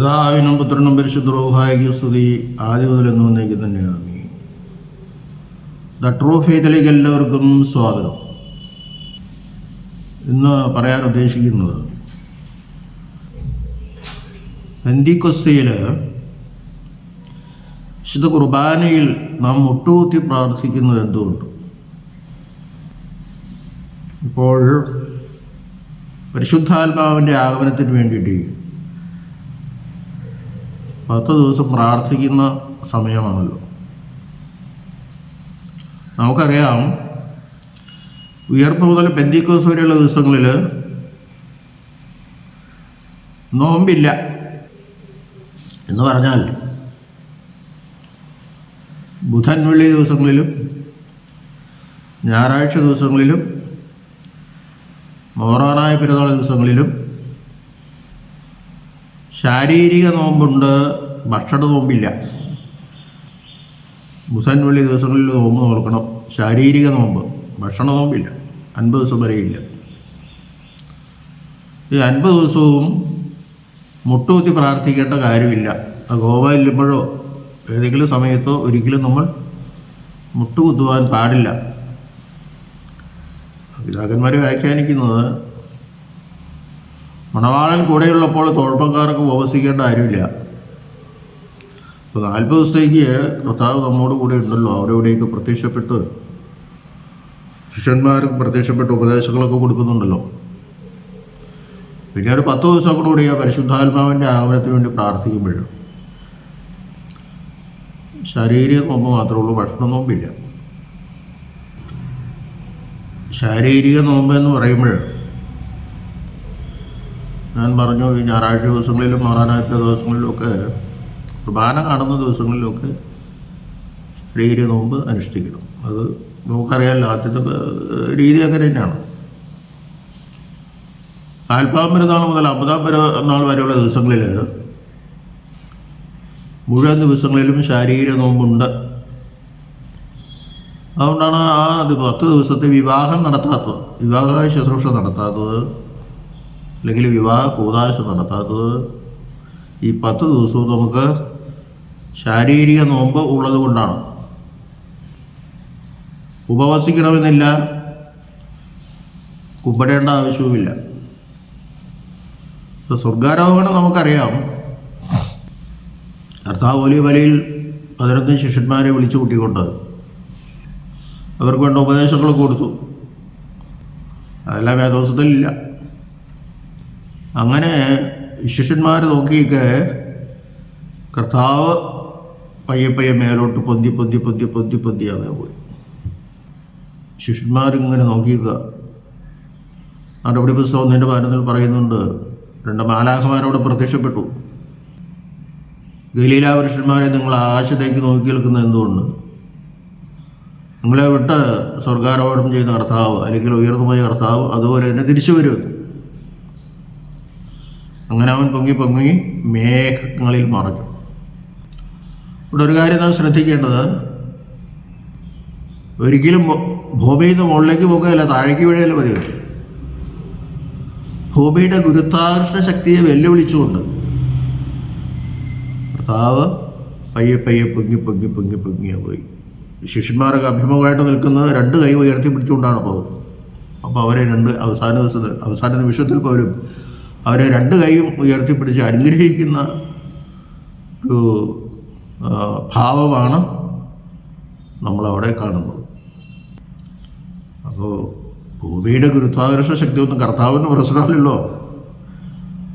പിതാവിനും പുത്രനും പരിശുദ്ധ സ്തുതി ആദ്യ മുതൽ എന്ന് വന്നേക്ക് തന്നെയാണ് ദ ട്രൂ ഫെയ്ത്തിലേക്ക് എല്ലാവർക്കും സ്വാഗതം. ഇന്ന് പറയാൻ ഉദ്ദേശിക്കുന്നത് പെന്തിക്കൊസ്തയിൽ വിശുദ്ധ കുർബാനയിൽ നാം മുട്ടുകുത്തി പ്രാർത്ഥിക്കുന്നത് എന്തുകൊണ്ട്? ഇപ്പോൾ പരിശുദ്ധാത്മാവിന്റെ ആഗമനത്തിന് വേണ്ടിയിട്ട് പത്ത് ദിവസം പ്രാർത്ഥിക്കുന്ന സമയമാണല്ലോ. നമുക്കറിയാം ഉയർപ്പ് മുതൽ പെന്തിക്കോസ് വരെയുള്ള ദിവസങ്ങളിൽ നോമ്പില്ല. എന്ന് പറഞ്ഞാൽ ബുധൻ വെള്ളി ദിവസങ്ങളിലും ഞായറാഴ്ച ദിവസങ്ങളിലും മോറാനായ പെരുന്നാൾ ദിവസങ്ങളിലും ശാരീരിക നോമ്പുണ്ട് ഭക്ഷണ നോമ്പില്ല. ബുധൻ വെള്ളി ദിവസങ്ങളിൽ നോമ്പ് നോക്കണം ശാരീരിക നോമ്പ്. ഭക്ഷണ നോമ്പില്ല. അൻപത് ദിവസം വരെയില്ല ഈ അൻപത് ദിവസവും മുട്ടുകുത്തി പ്രാർത്ഥിക്കേണ്ട കാര്യമില്ല. ആ ഗോവ ഇല്ലുമ്പോഴോ ഏതെങ്കിലും സമയത്തോ ഒരിക്കലും നമ്മൾ മുട്ടുകുത്തുവാൻ പാടില്ല. പിതാക്കന്മാർ വ്യാഖ്യാനിക്കുന്നത് മണവാളൻ കൂടെയുള്ളപ്പോൾ തോഴപ്പക്കാർക്ക് ഉപവസിക്കേണ്ട കാര്യമില്ല ഇപ്പോൾ നാൽപ്പത് ദിവസത്തേക്ക് കർത്താവ് നമ്മോട് കൂടെ ഉണ്ടല്ലോ. അവിടെ ഇവിടെയൊക്കെ പ്രത്യക്ഷപ്പെട്ട് ശിഷ്യന്മാർക്ക് പ്രത്യക്ഷപ്പെട്ട് ഉപദേശങ്ങളൊക്കെ കൊടുക്കുന്നുണ്ടല്ലോ. പിന്നെ ഒരു പത്ത് ദിവസം കൂടി ആ പരിശുദ്ധാത്മാവിന്റെ ആഗമനത്തിന് വേണ്ടി പ്രാർത്ഥിക്കുമ്പോഴും ശാരീരിക നോമ്പ് മാത്രമേ ഉള്ളൂ ഭക്ഷണ നോമ്പില്ല. ശാരീരിക നോമ്പ് എന്ന് പറയുമ്പോൾ ഞാൻ പറഞ്ഞു ഈ ഞായറാഴ്ച ദിവസങ്ങളിലും മാറാനായിട്ടുള്ള ദിവസങ്ങളിലുമൊക്കെ കുർബാന കാണുന്ന ദിവസങ്ങളിലൊക്കെ ശരീര നോമ്പ് അനുഷ്ഠിക്കണം. അത് നമുക്കറിയാമല്ലോ ആദ്യത്തെ രീതി അങ്ങനെ തന്നെയാണ്. കാൽപ്പാം പെരുന്നാൾ മുതൽ അമ്പതാം പെരുന്നാൾ വരെയുള്ള ദിവസങ്ങളിൽ മുഴുവൻ ദിവസങ്ങളിലും ശാരീരിക നോമ്പുണ്ട്. അതുകൊണ്ടാണ് ആ പത്ത് ദിവസത്തെ വിവാഹം നടത്താത്തത്. വിവാഹ ശുശ്രൂഷ നടത്താത്തത് അല്ലെങ്കിൽ വിവാഹ കൂതാശ നടത്താത്തത്. ഈ പത്ത് ദിവസവും നമുക്ക് ശാരീരിക നോമ്പ് ഉള്ളത് കൊണ്ടാണ്? ഉപവസിക്കണമെന്നില്ല. കുമ്പടേണ്ട ആവശ്യവുമില്ല. സ്വർഗാരോഹണം നമുക്കറിയാം. കർത്താവ് വലിയ വലയിൽ പതിനൊന്ന് ശിഷ്യന്മാരെ വിളിച്ചു കൂട്ടിക്കൊണ്ട് അവർക്ക് വേണ്ട ഉപദേശങ്ങൾ കൊടുത്തു. അതെല്ലാം വേദോസത്തിലില്ല. അങ്ങനെ ശിഷ്യന്മാർ നോക്കിയൊക്കെ കർത്താവ് പയ്യെ പയ്യെ മേലോട്ട് പൊന്തി പൊന്തി പൊന്തി പൊന്തി പൊന്തി അങ്ങനെ പോയി. ശിഷ്യന്മാരിങ്ങനെ നോക്കിയുക നടപടി പുസ്തകം ഒന്നിന്റെ പതിനൊന്നിൽ പറയുന്നുണ്ട് രണ്ട് മാലാഖമാരോട് പ്രത്യക്ഷപ്പെട്ടു. ഗലീലാപുരുഷന്മാരെ നിങ്ങൾ ആകാശത്തേക്ക് നോക്കി നിൽക്കുന്നത് എന്തുകൊണ്ട്? നിങ്ങളെ വിട്ട് സ്വർഗാരോപണം ചെയ്യുന്ന കർത്താവ് അല്ലെങ്കിൽ ഉയർന്നു പോയ കർത്താവ് അതുപോലെ തന്നെ തിരിച്ചു വരും. അങ്ങനെ അവൻ പൊങ്ങി പൊങ്ങി മേഘങ്ങളിൽ മറഞ്ഞു. ഇവിടെ ഒരു കാര്യം നാം ശ്രദ്ധിക്കേണ്ടത്. ഒരിക്കലും ഭൂമിയിൽ നിന്ന് മുകളിലേക്ക് പോകുകയല്ല താഴേക്ക് വീഴുകയല്ല പതിവ് ഭൂമിയുടെ ഗുരുത്വാകർഷണ ശക്തിയെ വെല്ലുവിളിച്ചുകൊണ്ട്. കർത്താവ് പയ്യെ പയ്യെ പൊങ്ങി പൊങ്ങി പൊങ്ങി പൊങ്ങിയാ പോയി. ശിഷ്യന്മാരൊക്കെ അഭിമുഖമായിട്ട് നിൽക്കുന്നത് രണ്ട് കൈ ഉയർത്തി പിടിച്ചുകൊണ്ടാണ് പോകുന്നത് അപ്പോൾ അവരെ രണ്ട് അവസാന ദിവസത്തിൽ അവസാന നിമിഷത്തിൽ പോലും അവരെ രണ്ട് കൈയും ഉയർത്തിപ്പിടിച്ച് അനുഗ്രഹിക്കുന്ന ഒരു ഭാവമാണ് നമ്മളവിടെ കാണുന്നത്. അപ്പോൾ ഭൂമിയുടെ ഗുരുത്വാകർഷണ ശക്തി ഒന്നും കർത്താവിന് പ്രശ്നമില്ലല്ലോ.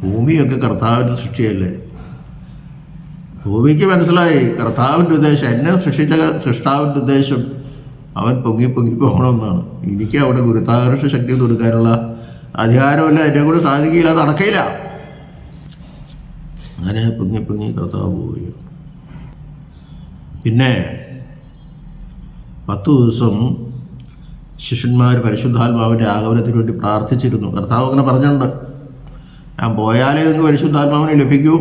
ഭൂമിയൊക്കെ കർത്താവിന്റെ സൃഷ്ടിയല്ലേ? ഭൂമിക്ക് മനസ്സിലായി കർത്താവിന്റെ ഉദ്ദേശം എന്നെ സൃഷ്ടിച്ച സൃഷ്ടാവിന്റെ ഉദ്ദേശം അവൻ പൊങ്ങി പൊങ്ങി പോകണമെന്നാണ്. എനിക്ക് അവിടെ ഗുരുത്വാകർഷണ ശക്തി കൊടുക്കാനുള്ള അധികാരമില്ല എന്നെ കൂടെ സാധിക്കില്ല നടക്കില്ല അങ്ങനെ പൊങ്ങി പൊങ്ങി കർത്താവ് പോവുകയാണ്. പിന്നെ പത്തു ദിവസം ശിഷ്യന്മാർ പരിശുദ്ധാത്മാവിന്റെ ആഗമനത്തിന് വേണ്ടി പ്രാർത്ഥിച്ചിരുന്നു. കർത്താവ് അങ്ങനെ പറഞ്ഞിട്ടുണ്ട്. ഞാൻ പോയാലേ നിങ്ങൾക്ക് പരിശുദ്ധാത്മാവിനെ ലഭിക്കൂ.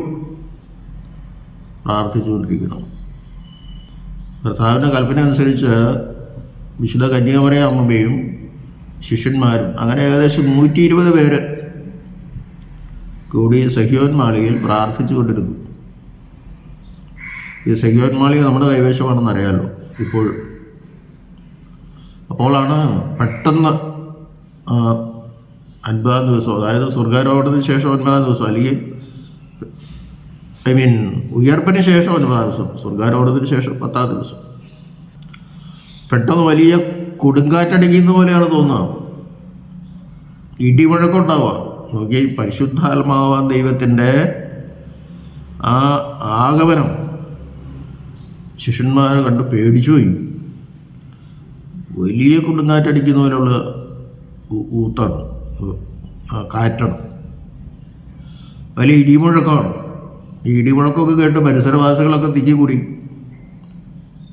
പ്രാർത്ഥിച്ചുകൊണ്ടിരിക്കണം കർത്താവിന്റെ കൽപ്പന അനുസരിച്ച് വിശുദ്ധ കന്യാമറയ അമ്മയും ശിഷ്യന്മാരും അങ്ങനെ ഏകദേശം നൂറ്റി ഇരുപത് പേര് കൂടി സഹിയോൻ മാളികയിൽ പ്രാർത്ഥിച്ചു കൊണ്ടിരുന്നു ഈ സഹിയോൻ മാളിക നമ്മുടെ കൈവശമാണെന്ന് അറിയാലോ ഇപ്പോൾ. അപ്പോളാണ് പെട്ടെന്ന് അൻപതാം ദിവസം അതായത് സ്വർഗാരോഹണത്തിന് ശേഷം ഒൻപതാം ദിവസം അല്ലെങ്കിൽ ഐ മീൻ ഉയർപ്പിന് ശേഷം ഒൻപതാം ദിവസം സ്വർഗാരോഹണത്തിന് ശേഷം പത്താം ദിവസം. പെട്ടെന്ന് വലിയ കൊടുങ്കാറ്റടിക്കുന്ന പോലെയാണ് തോന്നുക. ഇടിമുഴക്കുണ്ടാവുക. നോക്കി പരിശുദ്ധാത്മാവാൻ ദൈവത്തിന്റെ ആ ആഗമനം. ശിഷ്യന്മാരെ കണ്ട് പേടിച്ചുപോയി വലിയ കൊടുങ്കാറ്റടിക്കുന്ന പോലെയുള്ള ഊത്താണ്. കാറ്റാണ്. വലിയ ഇടിമുഴക്കമാണ്. ഈ ഇടിമുഴക്കമൊക്കെ കേട്ട് പരിസരവാസികളൊക്കെ തിക്കിക്കൂടി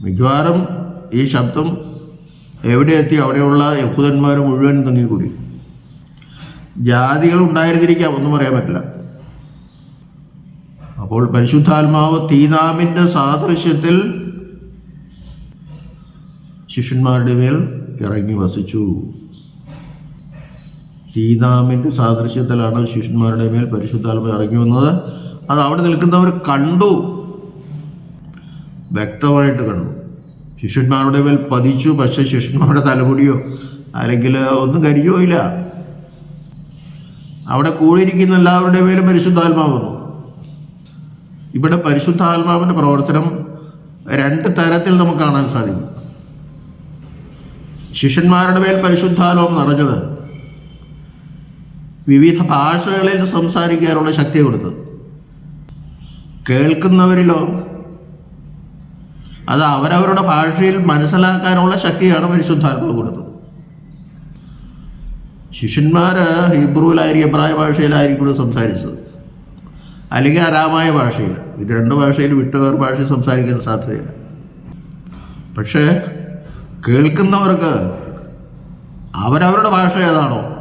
മിക്കവാറും ഈ ശബ്ദം എവിടെ എത്തി അവിടെയുള്ള യഹൂദന്മാർ മുഴുവൻ തങ്ങിക്കൂടി. ജാതികൾ ഉണ്ടായിരുന്നിരിക്കാം ഒന്നും പറയാൻ പറ്റില്ല. അപ്പോൾ പരിശുദ്ധാത്മാവ് തീനാമിന്റെ സാദൃശ്യത്തിൽ ശിഷ്യന്മാരുടെ മേൽ ഇറങ്ങി വസിച്ചു. തീനാമിന്റെ സാദൃശ്യത്തിലാണ് ശിഷ്യന്മാരുടെ മേൽ പരിശുദ്ധാത്മ ഇറങ്ങി വന്നത്. അത് അവിടെ നിൽക്കുന്നവർ കണ്ടു. വ്യക്തമായിട്ട് കണ്ടു. ശിഷ്യന്മാരുടെ മേൽ പതിച്ചു. പക്ഷേ ശിഷ്യന്മാരുടെ തലമുടിയോ അല്ലെങ്കിൽ ഒന്നും കരിയോ ഇല്ല. അവിടെ കൂടിയിരിക്കുന്ന എല്ലാവരുടെ മേലും പരിശുദ്ധാത്മാവ് വന്നു. ഇവിടെ പരിശുദ്ധാത്മാവിന്റെ പ്രവർത്തനം രണ്ട് തരത്തിൽ നമുക്ക് കാണാൻ സാധിക്കും. ശിഷ്യന്മാരുടെ മേൽ പരിശുദ്ധാത്മാവ് നിറഞ്ഞത് വിവിധ ഭാഷകളിൽ സംസാരിക്കാനുള്ള ശക്തി കൊടുത്തത്. കേൾക്കുന്നവരിലോ അത് അവരവരുടെ ഭാഷയിൽ മനസ്സിലാക്കാനുള്ള ശക്തിയാണ് പരിശുദ്ധാത്മാവ് കൊടുത്തത്. ശിഷ്യന്മാര് ഹീബ്രുവിലായിരിക്കും എബ്രായ ഭാഷയിലായിരിക്കും സംസാരിച്ചത്. അല്ലെങ്കിൽ അരാമായ ഭാഷയിൽ. ഇത് രണ്ട് ഭാഷയിൽ വിട്ടുവേർ ഭാഷയിൽ സംസാരിക്കാൻ സാധ്യതയില്ല. പക്ഷേ കേൾക്കുന്നവർക്ക് അവരവരുടെ ഭാഷ ഏതാണോ?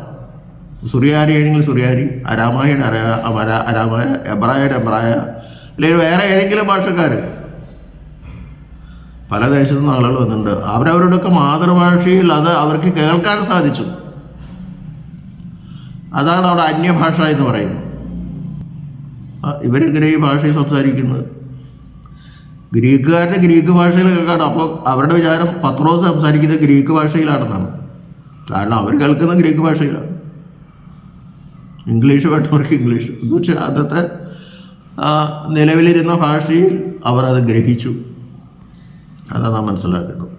സുറിയാനി ആണെങ്കിൽ സുറിയാനി അരാമായൻ അരാ അമര അരാമായ എബ്രായൻ എബ്രായ അല്ലെങ്കിൽ വേറെ ഏതെങ്കിലും ഭാഷക്കാർ പല ദേശത്തു നിന്ന് ആളുകൾ വന്നിട്ടുണ്ട്. അവരവരുടെയൊക്കെ മാതൃഭാഷയിൽ അത് അവർക്ക് കേൾക്കാൻ സാധിച്ചു. അതാണ് അവിടെ അന്യഭാഷ എന്ന് പറയുന്നത്. ഇവരെങ്ങനെ ഈ ഭാഷയിൽ സംസാരിക്കുന്നത്? ഗ്രീക്കുകാരുടെ ഗ്രീക്ക് ഭാഷയിൽ കേൾക്കാണ്. അപ്പോൾ അവരുടെ വിചാരം പത്രോസ് സംസാരിക്കുന്നത് ഗ്രീക്ക് ഭാഷയിലാണെന്നാണ്. കാരണം അവർ കേൾക്കുന്ന ഗ്രീക്ക് ഭാഷയിലാണ്. ഇംഗ്ലീഷ് വേണ്ടവർക്ക് ഇംഗ്ലീഷ്. എന്ന് വെച്ചാൽ അന്നത്തെ നിലവിലിരുന്ന ഭാഷയിൽ അവർ അത് ഗ്രഹിച്ചു. അതാണ് നാം മനസ്സിലാക്കേണ്ടത്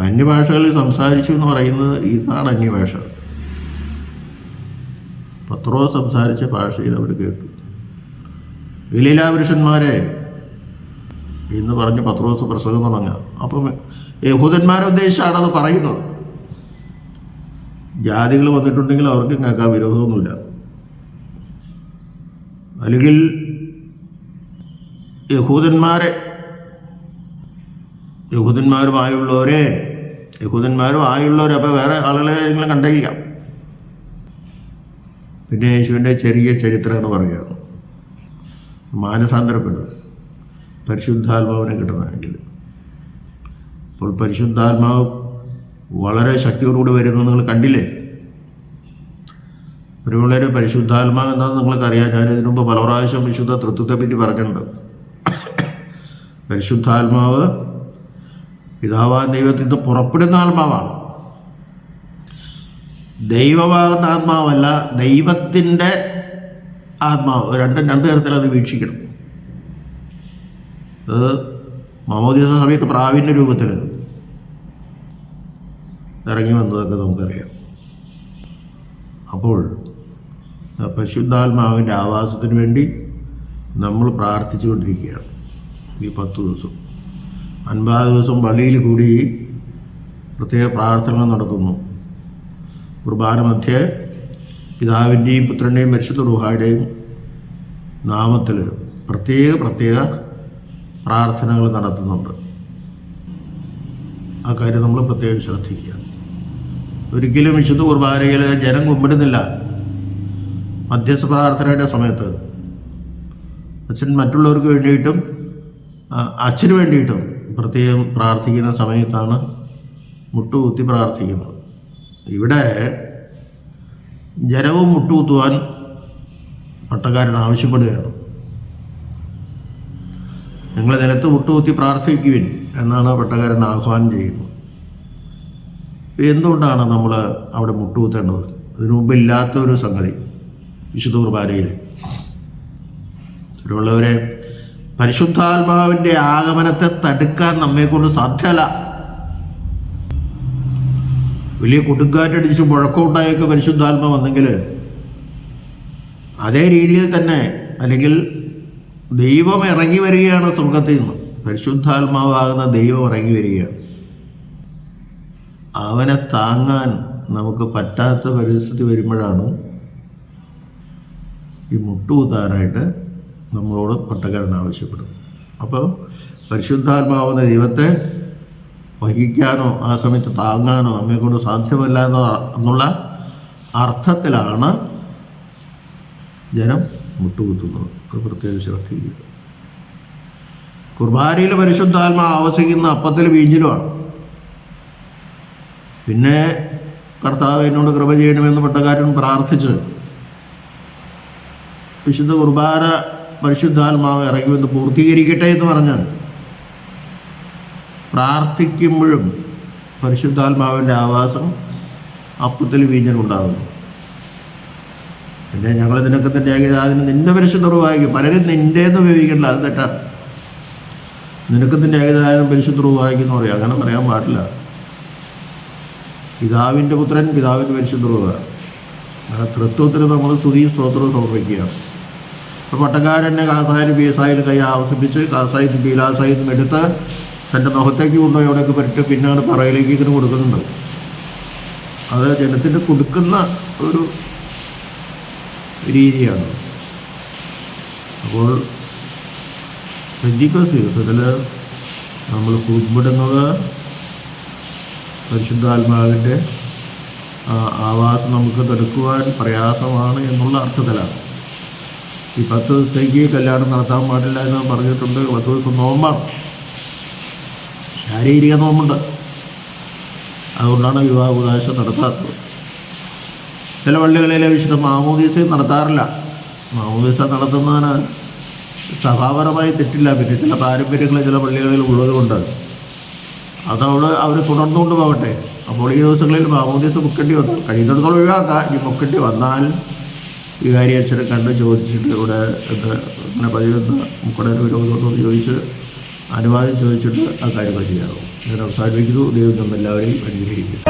അന്യഭാഷകളിൽ സംസാരിച്ചു എന്ന് പറയുന്നത് ഇതാണ് അന്യഭാഷ. പത്രോ സംസാരിച്ച ഭാഷയിൽ അവർ കേട്ടു. ഗലീലാപുരുഷന്മാരെ എന്ന് പറഞ്ഞ് പത്രോസ് പ്രസംഗം തുടങ്ങുക. അപ്പം യഹൂദന്മാരെ ഉദ്ദേശിച്ചാണ് അത് പറയുന്നത്. ജാതികൾ വന്നിട്ടുണ്ടെങ്കിൽ അവർക്ക് കേൾക്കാൻ വിരോധമൊന്നുമില്ല. അല്ലെങ്കിൽ യഹൂദന്മാരെ യഹൂദന്മാരുമായുള്ളവരെ യഹൂദന്മാരും ആയുള്ളവരെ അപ്പോൾ വേറെ ആളുകളെ നിങ്ങൾ കണ്ടിരിക്കാം പിന്നെ യേശുവിന്റെ ചെറിയ ചരിത്രമാണ് പറയുക. മാനസാന്തരപ്പെടുന്നത് പരിശുദ്ധാത്മാവിനെ കിട്ടണമെങ്കിൽ. അപ്പോൾ പരിശുദ്ധാത്മാവ് വളരെ ശക്തിയോടുകൂടി വരുന്നത് നിങ്ങൾ കണ്ടില്ലേ? ഒരു പരിശുദ്ധാത്മാവ് എന്താണെന്ന് നിങ്ങൾക്കറിയാം. ഞാൻ ഇതിനു മുമ്പ് പല പ്രാവശ്യം വിശുദ്ധ തൃത്വത്തെപ്പറ്റി പറഞ്ഞിട്ടുണ്ട്. പരിശുദ്ധാത്മാവ് പിതാവാ ദൈവത്തിൽ നിന്ന് പുറപ്പെടുന്ന ആത്മാവാണ്. ദൈവമാകുന്ന ആത്മാവല്ല ദൈവത്തിന്റെ ആത്മാവ്. രണ്ടും രണ്ട് തരത്തിൽ അത് വീക്ഷിക്കണം. അത് മാമോദീസ സമയത്ത് പ്രാവിന്റെ രൂപത്തിൽ ഇറങ്ങി വന്നതൊക്കെ നമുക്കറിയാം. അപ്പോൾ പരിശുദ്ധാത്മാവിന്റെ ആവാസത്തിന് വേണ്ടി നമ്മൾ പ്രാർത്ഥിച്ചുകൊണ്ടിരിക്കുകയാണ് ഈ പത്ത് ദിവസം. അൻപത് ദിവസം പള്ളിയിൽ കൂടി പ്രത്യേക പ്രാർത്ഥനകൾ നടത്തുന്നു. കുർബാന മധ്യേ പിതാവിന്റെയും പുത്രന്റെയും പരിശുദ്ധ റുഹായുടെയും നാമത്തിൽ പ്രത്യേക പ്രത്യേക പ്രാർത്ഥനകൾ നടത്തുന്നുണ്ട്. ആ കാര്യം നമ്മൾ പ്രത്യേകം ശ്രദ്ധിക്കുക. ഒരിക്കലും വിശുദ്ധ കുർബാനയിൽ ജനം കുമ്പിടുന്നില്ല. മധ്യസ്ഥ പ്രാർത്ഥനയുടെ സമയത്ത് അച്ഛൻ മറ്റുള്ളവർക്ക് വേണ്ടിയിട്ടും അച്ഛന് വേണ്ടിയിട്ടും പ്രത്യേകം പ്രാർത്ഥിക്കുന്ന സമയത്താണ് മുട്ടുകുത്തി പ്രാർത്ഥിക്കുന്നത്. ഇവിടെ ജനവും മുട്ടുകുത്തുവാൻ പട്ടക്കാരൻ ആവശ്യപ്പെടുകയാണ്. നിങ്ങൾ നിലത്ത് മുട്ടുകുത്തി പ്രാർത്ഥിക്കുവിൻ എന്നാണ് പട്ടക്കാരൻ ആഹ്വാനം ചെയ്യുന്നത്. എന്തുകൊണ്ടാണ് നമ്മൾ അവിടെ മുട്ടുകുത്തേണ്ടത്? അതിനു മുമ്പ് ഇല്ലാത്ത ഒരു സംഗതി വിശുദ്ധ കുർബാനയിൽ തിരുവള്ളവരെ പരിശുദ്ധാത്മാവിന്റെ ആഗമനത്തെ തടുക്കാൻ നമ്മെക്കൊണ്ട് സാധ്യമല്ല. വലിയ കൊടുങ്കാറ്റടിച്ച് മുഴക്കമുണ്ടായൊക്കെ പരിശുദ്ധാത്മ വന്നെങ്കിൽ അതേ രീതിയിൽ തന്നെ അല്ലെങ്കിൽ ദൈവം ഇറങ്ങി വരികയാണ് സ്വർഗത്തിൽ നിന്ന്. പരിശുദ്ധാത്മാവാകുന്ന ദൈവം ഇറങ്ങി വരികയാണ്. അവനെ താങ്ങാൻ നമുക്ക് പറ്റാത്ത പരിസ്ഥിതി വരുമ്പോഴാണ് ഈ മുട്ടുകൂത്താനായിട്ട് നമ്മളോട് പട്ടക്കാരൻ ആവശ്യപ്പെടും അപ്പോൾ പരിശുദ്ധാത്മാവുന്ന ദൈവത്തെ വഹിക്കാനോ ആ സമയത്ത് താങ്ങാനോ നമ്മെക്കൊണ്ട് സാധ്യമല്ല എന്ന എന്നുള്ള അർത്ഥത്തിലാണ് ജനം മുട്ടുകുത്തുന്നത്. അത് പ്രത്യേകം ശ്രദ്ധിക്കുക. കുർബാനയിൽ പരിശുദ്ധാത്മാ ആവസിക്കുന്ന അപ്പത്തിൽ ബീജിലുമാണ് പിന്നെ കർത്താവ് എന്നോട് കൃപ ചെയ്യണമെന്ന് പട്ടക്കാരൻ പ്രാർത്ഥിച്ച് വിശുദ്ധ കുർബാന പരിശുദ്ധാത്മാവ് ഇറങ്ങി വന്ന് പൂർത്തീകരിക്കട്ടെ എന്ന് പറഞ്ഞ് പ്രാർത്ഥിക്കുമ്പോഴും പരിശുദ്ധാത്മാവിന്റെ ആവാസം അപ്പത്തിൽ വീഞ്ഞിട്ടുണ്ടാകുന്നു പിന്നെ ഞങ്ങൾ നിനക്ക് തന്നെ അതിന് നിന്റെ പരിശുദ്ധ വായിക്കും പലരും നിന്റെ എന്ന് ഉപയോഗിക്കണ്ട അത് തെറ്റാ. നിനക്ക് തന്നെ ഏകദാനം എന്ന് പറയാം. അങ്ങനെ പറയാൻ പാടില്ല. പിതാവിന്റെ പുത്രൻ പിതാവിന്റെ പരിശുദ്ധ ആ തൃത്വത്തിന് നമ്മൾ സ്തുതി സ്തോത്രവും സമർപ്പിക്കുകയാണ് അപ്പോൾ പട്ടക്കാരനെ എസ് ബീസായും കൈ ആവശ്യപ്പിച്ച് കാസായും ബീലാസായും എടുത്ത് തന്റെ മുഖത്തേക്ക് കൊണ്ടുപോയി അവിടെയൊക്കെ പറ്റിട്ട് പിന്നാണ് പറയിലേക്ക് ഇങ്ങനെ കൊടുക്കുന്നുണ്ട്. അത് ജനത്തിന് കൊടുക്കുന്ന ഒരു രീതിയാണ്. അപ്പോൾ ശ്രദ്ധിക്കുക സീസണിൽ നമ്മൾ കൂപ്പിടുന്നത് പരിശുദ്ധാത്മാവിന്റെ ആവാസം നമുക്ക് തടുക്കുവാൻ പ്രയാസമാണ് എന്നുള്ള അർത്ഥത്തിലാണ്. ഈ പത്ത് ദിവസത്തേക്ക് കല്യാണം നടത്താൻ പാടില്ല എന്ന് പറഞ്ഞിട്ടുണ്ട് പത്ത് ദിവസം നോമ്പാണ്. ശാരീരിക നോമ്പുണ്ട്. അതുകൊണ്ടാണ് വിവാഹ ഉപദേശം നടത്താത്തത്. ചില പള്ളികളിലെ വിശുദ്ധ മാമോദീസയും നടത്താറില്ല. മാമോദീസ നടത്തുന്നതിന് സഭാപരമായി തെറ്റില്ല. പിന്നെ ചില പാരമ്പര്യങ്ങൾ ചില പള്ളികളിൽ ഉള്ളതുകൊണ്ട്. അതവിടെ അവർ തുടർന്നുകൊണ്ട് പോകട്ടെ. അപ്പോൾ ഈ ദിവസങ്ങളിൽ മാമോദീസ മുക്കേണ്ടി വന്നു കഴിയുന്നിടത്തോളം ഒഴിവാക്കാം. ഇനി മുക്കേണ്ടി വന്നാൽ വികാരി അച്ഛനെ കണ്ട് ചോദിച്ചിട്ട് ഇവിടെ എന്താ ഇങ്ങനെ പതിവെന്ന് മുക്കടൊരു വിരോധമെന്ന് ചോദിച്ച് അനുവാദം ചോദിച്ചിട്ട് ആ കാര്യങ്ങൾ ചെയ്യാറുള്ളൂ ഞാൻ അവസാനിപ്പിക്കുന്നു. ദൈവം നമ്മെല്ലാവരെയും അനുഗ്രഹിക്കുന്നു